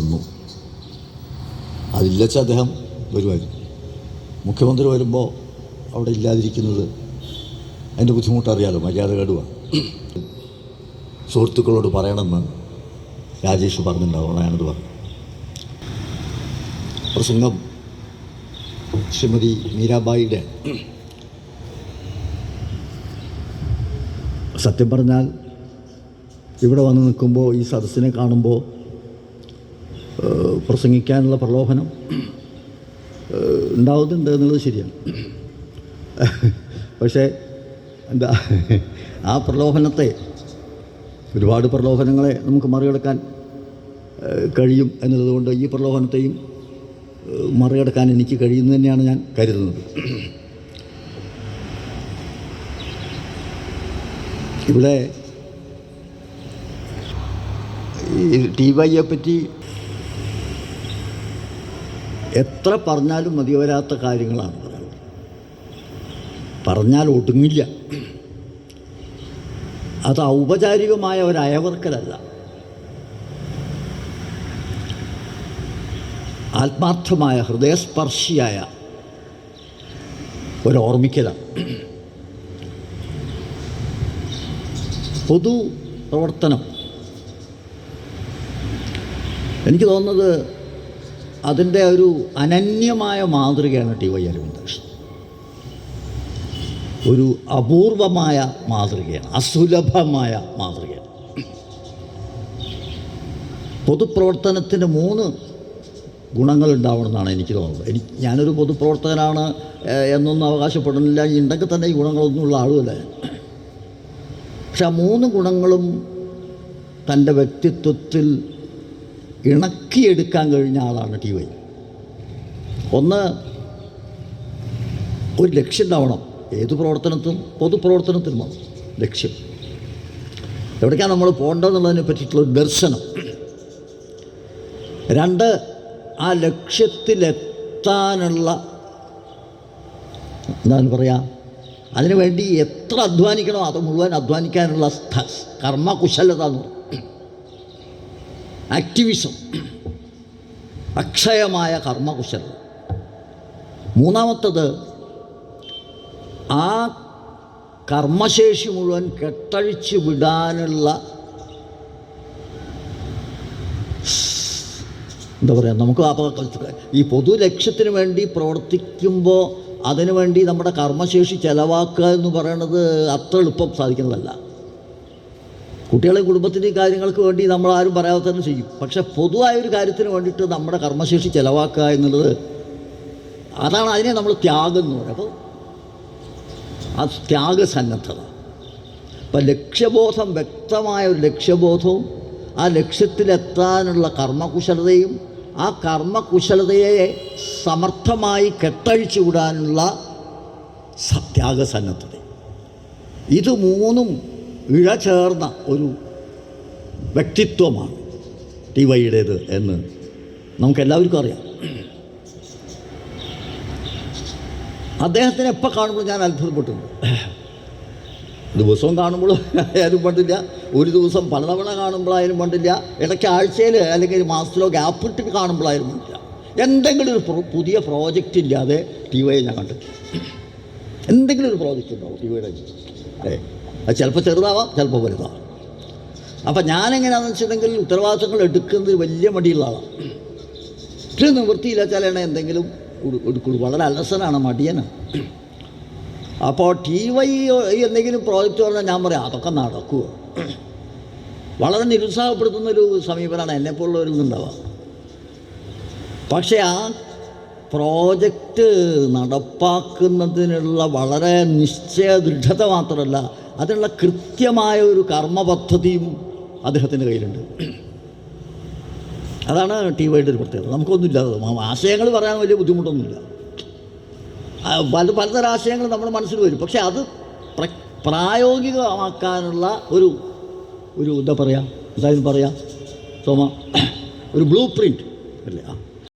വന്നു. അതില്ലച്ച അദ്ദേഹം വരുമായിരുന്നു. മുഖ്യമന്ത്രി വരുമ്പോൾ അവിടെ ഇല്ലാതിരിക്കുന്നത് അതിന്റെ ബുദ്ധിമുട്ടറിയാലോ? മര്യാദ കേടുവാണ് സുഹൃത്തുക്കളോട് പറയണമെന്ന് രാജേഷ് പറഞ്ഞിട്ടുണ്ടാവണം ഞാനത് പറഞ്ഞു. പ്രസംഗം ശ്രീമതി മീരാബായിയുടെ സത്യം പറഞ്ഞാൽ ഇവിടെ വന്ന് നിൽക്കുമ്പോൾ ഈ സദസ്സിനെ കാണുമ്പോൾ പ്രസംഗിക്കാനുള്ള പ്രലോഭനം ഉണ്ടാവുന്നുണ്ട് എന്നുള്ളത് ശരിയാണ്. പക്ഷേ എന്താ ആ പ്രലോഭനത്തെ ഒരുപാട് പ്രലോഭനങ്ങളെ നമുക്ക് മറികടക്കാൻ കഴിയും എന്നുള്ളതുകൊണ്ട് ഈ പ്രലോഭനത്തെയും മറികടക്കാൻ എനിക്ക് കഴിയുന്നു തന്നെയാണ് ഞാൻ കരുതുന്നത്. ഇവിടെ ഈ ടി വൈയെ പറ്റി എത്ര പറഞ്ഞാലും മതി വരാത്ത കാര്യങ്ങളാണ് പറഞ്ഞാൽ ഒടുങ്ങില്ല. അത് ഔപചാരികമായ ഒരു അയവർക്കലല്ല. ആത്മാർത്ഥമായ ഹൃദയസ്പർശിയായ ഒരോർമ്മിക്കലാണ് പൊതു പ്രവർത്തനം എനിക്ക് തോന്നുന്നത് അതിന്റെ ഒരു അനന്യമായ മാതൃകയാണ് ടി വൈ അരവിന്ദകൃഷ്ണൻ. ഒരു അപൂർവമായ മാതൃകയാണ് അസുലഭമായ മാതൃകയാണ്. പൊതുപ്രവർത്തനത്തിന് മൂന്ന് ഗുണങ്ങൾ ഉണ്ടാവണമെന്നാണ് എനിക്ക് തോന്നുന്നത്. എനിക്ക് ഞാനൊരു പൊതുപ്രവർത്തകനാണ് എന്നൊന്നും അവകാശപ്പെടുന്നില്ല. ഉണ്ടെങ്കിൽ തന്നെ ഈ ഗുണങ്ങളൊന്നും ഉള്ള ആളുമല്ല പക്ഷെ ആ മൂന്ന് ഗുണങ്ങളും തന്റെ വ്യക്തിത്വത്തിൽ ഇണക്കിയെടുക്കാൻ കഴിഞ്ഞ ആളാണ് ടി വൈ. ഒന്ന് ഒരു ലക്ഷ്യം ഉണ്ടാവണം. ഏത് പ്രവർത്തനത്തിനും പൊതുപ്രവർത്തനത്തിനുമാണ് ലക്ഷ്യം. എവിടേക്കാണ് നമ്മൾ പോകേണ്ടതെന്നുള്ളതിനെ പറ്റിയിട്ടുള്ള ദർശനം. രണ്ട് ആ ലക്ഷ്യത്തിലെത്താനുള്ള എന്താണ് പറയുക അതിനുവേണ്ടി എത്ര അധ്വാനിക്കണോ അത് മുഴുവൻ അധ്വാനിക്കാനുള്ള കർമ്മ കർമ്മകുശലത എന്ന് പറയും. ആക്ടിവിസം അക്ഷയമായ കർമ്മകുശലം. മൂന്നാമത്തത് ആ കർമ്മശേഷി മുഴുവൻ കെട്ടഴിച്ച് വിടാനുള്ള എന്താ പറയുക നമുക്ക് അപ- ഈ പൊതു ലക്ഷ്യത്തിന് വേണ്ടി പ്രവർത്തിക്കുമ്പോൾ അതിനുവേണ്ടി നമ്മുടെ കർമ്മശേഷി ചിലവാക്കുക എന്ന് പറയുന്നത് അത്ര എളുപ്പം സാധിക്കുന്നതല്ല. കുട്ടികളെ കുടുംബത്തിന്റെയും കാര്യങ്ങൾക്ക് വേണ്ടി നമ്മൾ ആരും പറയാതെ തന്നെ ചെയ്യും. പക്ഷേ പൊതുവായ ഒരു കാര്യത്തിന് വേണ്ടിയിട്ട് നമ്മുടെ കർമ്മശേഷി ചിലവാക്കുക എന്നുള്ളത് അതാണ് അതിനെ നമ്മൾ ത്യാഗം എന്ന് പറയുന്നത്. അപ്പോൾ ആ ത്യാഗസന്നദ്ധത. അപ്പം ലക്ഷ്യബോധം വ്യക്തമായ ഒരു ലക്ഷ്യബോധവും ആ ലക്ഷ്യത്തിലെത്താനുള്ള കർമ്മകുശലതയും ആ കർമ്മകുശലതയെ സമർത്ഥമായി കെട്ടഴിച്ചു വിടാനുള്ള സത്യാഗസന്നദ്ധത. ത്യാഗസന്നദ്ധത ഇത് മൂന്നും ഇഴചേർന്ന ഒരു വ്യക്തിത്വമാണ് ടി വൈയുടേത് എന്ന് നമുക്കെല്ലാവർക്കും അറിയാം. അദ്ദേഹത്തിനെ എപ്പോൾ കാണുമ്പോൾ ഞാൻ അത്ഭുതപ്പെട്ടിട്ടുണ്ട്. ദിവസവും കാണുമ്പോൾ ആയാലും പണ്ടില്ല. ഒരു ദിവസം പലതവണ കാണുമ്പോഴായാലും പണ്ടില്ല. ഇടയ്ക്ക് ആഴ്ചയിൽ അല്ലെങ്കിൽ മാസത്തിലോ ഗ്യാപ്പ് ഇട്ടിട്ട് കാണുമ്പോഴായാലും പണ്ടില്ല. എന്തെങ്കിലും ഒരു പുതിയ പ്രോജക്റ്റ് ഇല്ലാതെ ടി വൈ ഞാൻ കണ്ടിട്ടില്ല. എന്തെങ്കിലും ഒരു പ്രോജക്റ്റ് ഉണ്ടാവും ടി വൈയുടെ ഏ അത് ചിലപ്പോൾ ചെറുതാവാം ചിലപ്പോൾ വലുതാവാം. അപ്പം ഞാനെങ്ങനെയാണെന്ന് വെച്ചിട്ടുണ്ടെങ്കിൽ ഉത്തരവാദിത്തങ്ങൾ എടുക്കുന്നത് വലിയ മടിയുള്ള ആളാണ് ഇത് നിവൃത്തിയില്ലാച്ചാലാണ് എന്തെങ്കിലും എടുക്കുള്ളൂ വളരെ അലസനാണ് മടിയനാണ് അപ്പോൾ ടി വൈ എന്തെങ്കിലും പ്രോജക്റ്റ് പറഞ്ഞാൽ ഞാൻ പറയാം അതൊക്കെ നടക്കുമോ വളരെ നിരുത്സാഹപ്പെടുത്തുന്നൊരു സമീപനമാണ് എന്നെപ്പോലുള്ളവരിൽ നിന്നുണ്ടാവുക പക്ഷേ ആ പ്രോജക്റ്റ് നടപ്പാക്കുന്നതിനുള്ള വളരെ നിശ്ചയ ദൃഢത മാത്രമല്ല അതിനുള്ള കൃത്യമായ ഒരു കർമ്മപദ്ധതിയും അദ്ദേഹത്തിന്റെ കയ്യിലുണ്ട്. അതാണ് ടി വൈയുടെ ഒരു പ്രത്യേകത. നമുക്കൊന്നുമില്ലാതെ ആശയങ്ങൾ പറയാൻ വലിയ ബുദ്ധിമുട്ടൊന്നുമില്ല. പല പലതരം ആശയങ്ങൾ നമ്മുടെ മനസ്സിൽ വരും. പക്ഷേ അത് പ്ര- പ്രായോഗികമാക്കാനുള്ള ഒരു ഒരു എന്താ പറയുക എന്തായാലും പറയാം. സോമ ഒരു ബ്ലൂ പ്രിന്റ് അല്ലേ? ആ.